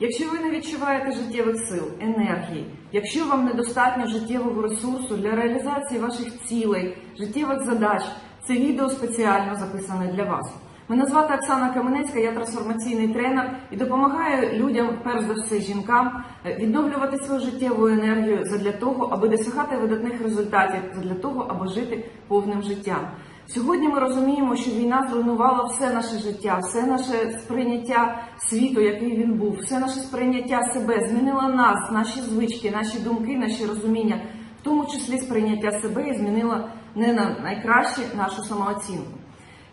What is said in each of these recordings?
Якщо ви не відчуваєте життєвих сил, енергії, якщо вам недостатньо життєвого ресурсу для реалізації ваших цілей, життєвих задач, це відео спеціально записане для вас. Мене звати Оксана Каменецька, я трансформаційний тренер і допомагаю людям, перш за все жінкам, е, відновлювати свою життєву енергію задля того, аби досягати видатних результатів, задля того, аби жити повним життям. Сьогодні ми розуміємо, що війна зруйнувала все наше життя, все наше сприйняття світу, який він був, все наше сприйняття себе, змінила нас, наші звички, наші думки, наші розуміння, в тому числі сприйняття себе і змінила не на найкраще нашу самооцінку.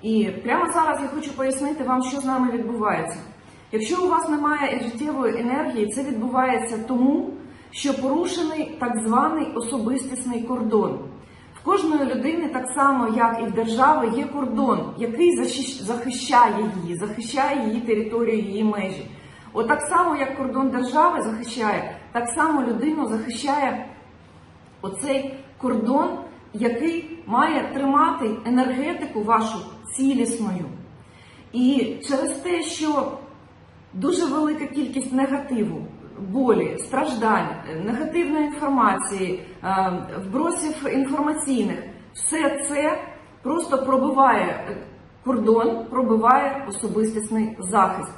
І прямо зараз я хочу пояснити вам, що з нами відбувається. Якщо у вас немає життєвої енергії, це відбувається тому, що порушений так званий особистісний кордон. Кожної людини, так само як і в держави, є кордон, який захищає її, захищає її територію, її межі. От так само, як кордон держави захищає, так само людину захищає оцей кордон, який має тримати енергетику вашу цілісною. І через те, що дуже велика кількість негативу, болі, страждань, негативної інформації, е, вбросів інформаційних, все це просто пробиває кордон, пробиває особистісний захист.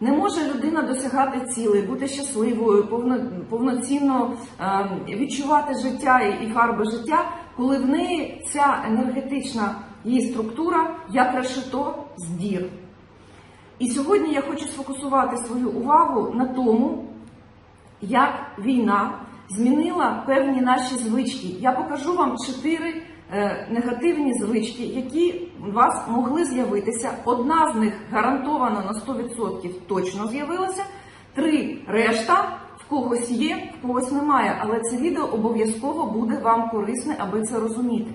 Не може людина досягати цілей, бути щасливою, повно, повноцінно е, відчувати життя і фарби життя, коли в неї ця енергетична її структура як решето з дір. І сьогодні я хочу сфокусувати свою увагу на тому, як війна змінила певні наші звички. Я покажу вам чотири е, негативні звички, які у вас могли з'явитися. Одна з них гарантовано на 100% точно з'явилася. Три решта в когось є, в когось немає. Але це відео обов'язково буде вам корисне, аби це розуміти.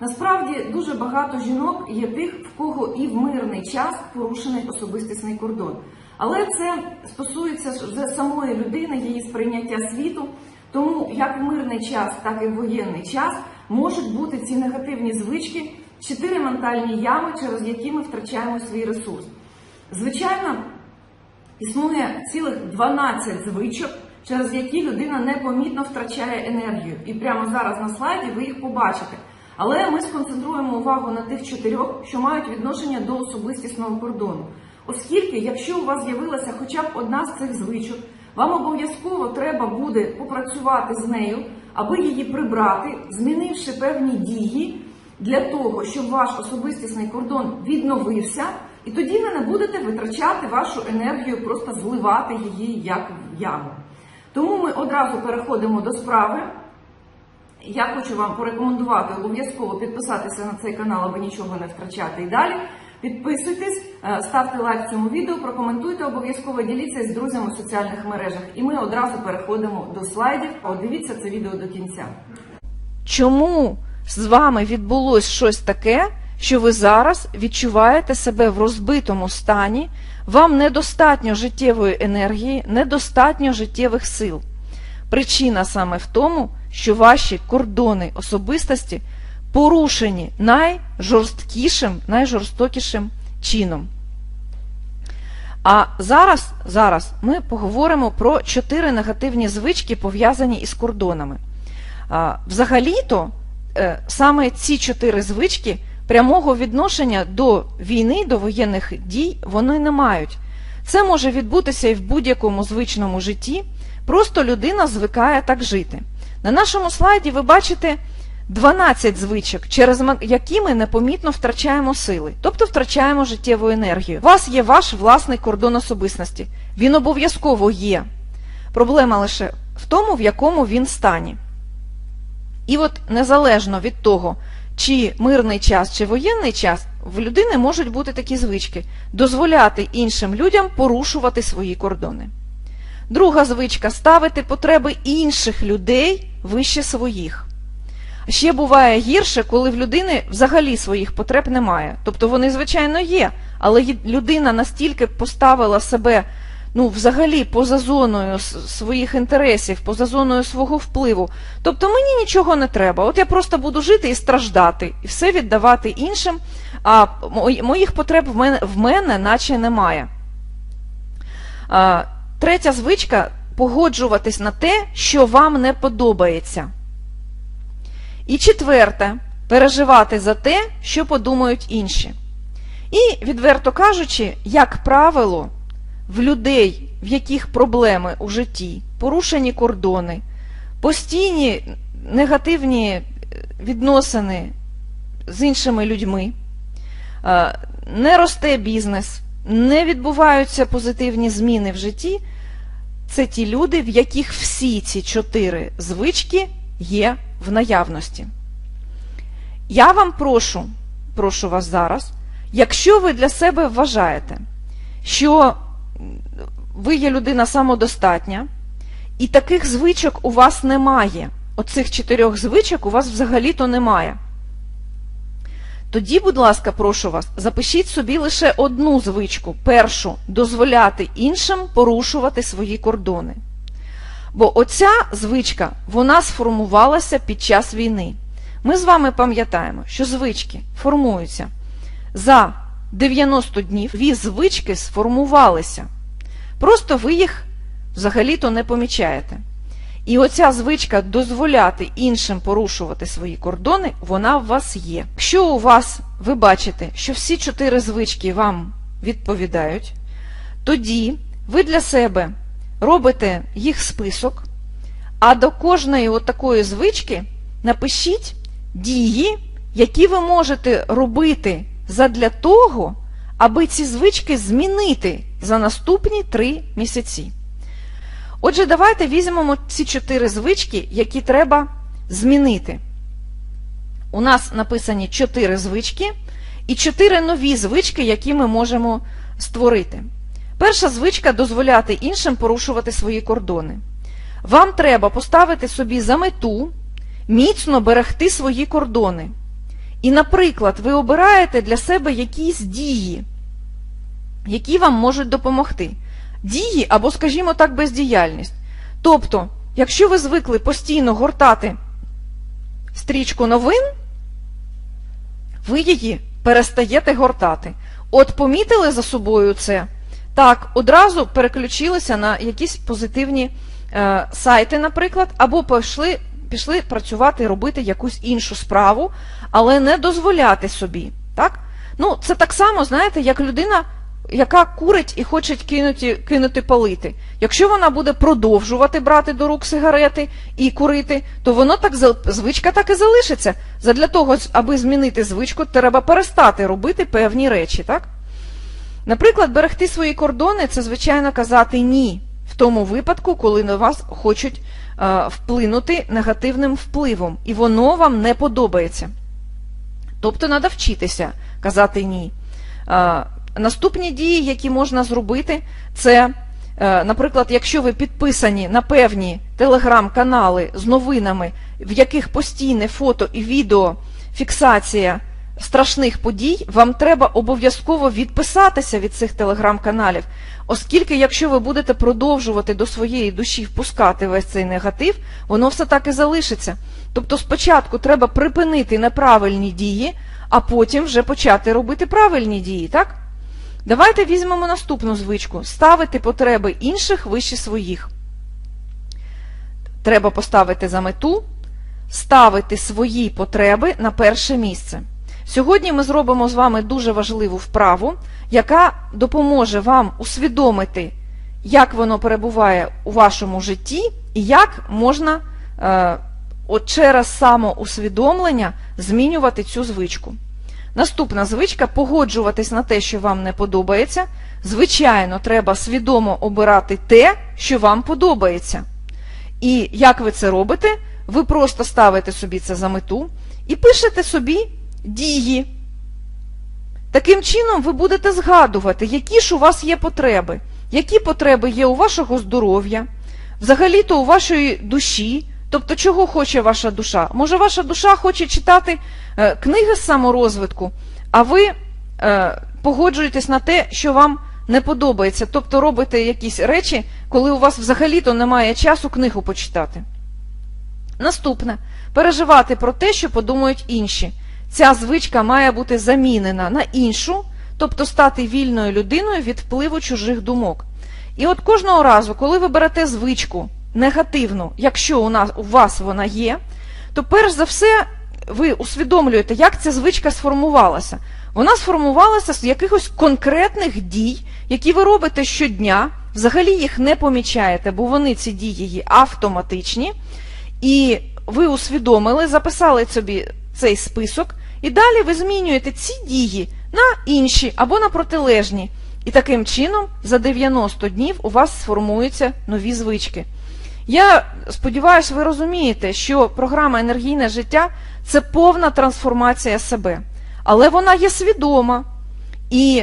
Насправді дуже багато жінок є тих, в кого і в мирний час порушений особистісний кордон. Але це стосується самої людини, її сприйняття світу. Тому як в мирний час, так і в воєнний час можуть бути ці негативні звички, чотири ментальні ями, через які ми втрачаємо свій ресурс. Звичайно, існує цілих 12 звичок, через які людина непомітно втрачає енергію. І прямо зараз на слайді ви їх побачите. Але ми сконцентруємо увагу на тих чотирьох, що мають відношення до особистісного кордону. Оскільки, якщо у вас з'явилася хоча б одна з цих звичок, вам обов'язково треба буде попрацювати з нею, аби її прибрати, змінивши певні дії для того, щоб ваш особистісний кордон відновився, і тоді ви не будете витрачати вашу енергію, просто зливати її як в яму. Тому ми одразу переходимо до справи. Я хочу вам порекомендувати обов'язково підписатися на цей канал, аби нічого не втрачати і далі. Підписуйтесь, е, ставте лайк цьому відео, прокоментуйте, обов'язково діліться з друзями в соціальних мережах. І ми одразу переходимо до слайдів. От дивіться це відео до кінця. Чому з вами відбулось щось таке, що ви зараз відчуваєте себе в розбитому стані, вам недостатньо життєвої енергії, недостатньо життєвих сил? Причина саме в тому, що ваші кордони особистості порушені найжорсткішим, найжорстокішим чином. А зараз, зараз ми поговоримо про чотири негативні звички, пов'язані із кордонами. Взагалі-то е, саме ці чотири звички прямого відношення до війни, до воєнних дій вони не мають. Це може відбутися і в будь-якому звичному житті, просто людина звикає так жити. На нашому слайді ви бачите 12 звичок, через які ми непомітно втрачаємо сили, тобто втрачаємо життєву енергію. У вас є ваш власний кордон особистості. Він обов'язково є. Проблема лише в тому, в якому він стані. І от незалежно від того, чи мирний час, чи воєнний час, в людини можуть бути такі звички дозволяти іншим людям порушувати свої кордони. Друга звичка ставити потреби інших людей вище своїх. Ще буває гірше, коли в людини взагалі своїх потреб немає. Тобто вони, звичайно, є, але людина настільки поставила себе ну, взагалі поза зоною своїх інтересів, поза зоною свого впливу. Тобто мені нічого не треба. От я просто буду жити і страждати, і все віддавати іншим, а моїх потреб в мене, в мене наче немає. А, Третя звичка погоджуватись на те, що вам не подобається. І четверте переживати за те, що подумають інші. І, відверто кажучи, як правило, в людей, в яких проблеми у житті, порушені кордони, постійні негативні е, відносини з іншими людьми, е, не росте бізнес, не відбуваються позитивні зміни в житті, це ті люди, в яких всі ці чотири звички є в наявності. Я вам прошу, прошу вас зараз, якщо ви для себе вважаєте, що ви є людина самодостатня, і таких звичок у вас немає, оцих чотирьох звичок у вас взагалі-то немає. Тоді, будь ласка, прошу вас, запишіть собі лише одну звичку. Першу дозволяти іншим порушувати свої кордони. Бо оця звичка, вона сформувалася під час війни. Ми з вами пам'ятаємо, що звички формуються за 90 днів. Дві звички сформувалися. Просто ви їх взагалі-то не помічаєте. І оця звичка дозволяти іншим порушувати свої кордони, вона у вас є. Якщо у вас ви бачите, що всі чотири звички вам відповідають, тоді ви для себе робите їх список, а до кожної такої звички напишіть дії, які ви можете робити задля того, аби ці звички змінити за наступні три місяці. Отже, давайте візьмемо ці чотири звички, які треба змінити. У нас написані чотири звички і чотири нові звички, які ми можемо створити. Перша звичка дозволяти іншим порушувати свої кордони. Вам треба поставити собі за мету міцно берегти свої кордони. І, наприклад, ви обираєте для себе якісь дії, які вам можуть допомогти дії або, скажімо так, бездіяльність. Тобто, якщо ви звикли постійно гортати стрічку новин, ви її перестаєте гортати. От помітили за собою це, так, одразу переключилися на якісь позитивні е, сайти, наприклад, або пішли, пішли працювати, робити якусь іншу справу, але не дозволяти собі. Так? Ну, Це так само, знаєте, як людина яка курить і хоче кинути, кинути палити. Якщо вона буде продовжувати брати до рук сигарети і курити, то воно так звичка так і залишиться. Задля того, аби змінити звичку, треба перестати робити певні речі. так? Наприклад, берегти свої кордони це, звичайно, казати ні в тому випадку, коли на вас хочуть е, вплинути негативним впливом, і воно вам не подобається. Тобто треба вчитися казати ні. Е, Наступні дії, які можна зробити, це, е, наприклад, якщо ви підписані на певні телеграм-канали з новинами, в яких постійне фото і відео фіксація страшних подій, вам треба обов'язково відписатися від цих телеграм-каналів, оскільки, якщо ви будете продовжувати до своєї душі впускати весь цей негатив, воно все так і залишиться. Тобто спочатку треба припинити неправильні дії, а потім вже почати робити правильні дії, так? Давайте візьмемо наступну звичку ставити потреби інших вище своїх. Треба поставити за мету, ставити свої потреби на перше місце. Сьогодні ми зробимо з вами дуже важливу вправу, яка допоможе вам усвідомити, як воно перебуває у вашому житті, і як можна е, от через самоусвідомлення змінювати цю звичку. Наступна звичка погоджуватись на те, що вам не подобається. Звичайно, треба свідомо обирати те, що вам подобається. І як ви це робите? Ви просто ставите собі це за мету і пишете собі дії. Таким чином, ви будете згадувати, які ж у вас є потреби, які потреби є у вашого здоров'я, взагалі-то у вашої душі. Тобто, чого хоче ваша душа? Може, ваша душа хоче читати е, книги з саморозвитку, а ви е, погоджуєтесь на те, що вам не подобається. Тобто робите якісь речі, коли у вас взагалі-то немає часу книгу почитати. Наступне переживати про те, що подумають інші. Ця звичка має бути замінена на іншу, тобто стати вільною людиною від впливу чужих думок. І от кожного разу, коли ви берете звичку негативну, якщо у нас у вас вона є, то перш за все ви усвідомлюєте, як ця звичка сформувалася. Вона сформувалася з якихось конкретних дій, які ви робите щодня, взагалі їх не помічаєте, бо вони ці дії є автоматичні. І ви усвідомили, записали собі цей список, і далі ви змінюєте ці дії на інші або на протилежні. І таким чином за 90 днів у вас сформуються нові звички. Я сподіваюся, ви розумієте, що програма енергійне життя це повна трансформація себе, але вона є свідома. І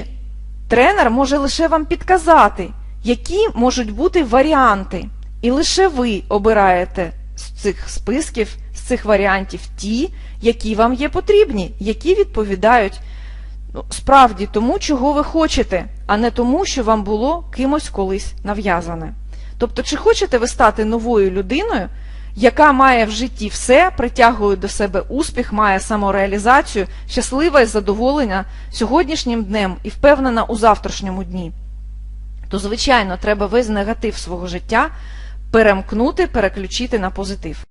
тренер може лише вам підказати, які можуть бути варіанти. І лише ви обираєте з цих списків, цих варіантів ті, які вам є потрібні, які відповідають ну, справді тому, чого ви хочете, а не тому, що вам було кимось колись нав'язане. Тобто, чи хочете ви стати новою людиною, яка має в житті все, притягує до себе успіх, має самореалізацію, щаслива і задоволена сьогоднішнім днем і впевнена у завтрашньому дні? То, звичайно, треба весь негатив свого життя перемкнути, переключити на позитив.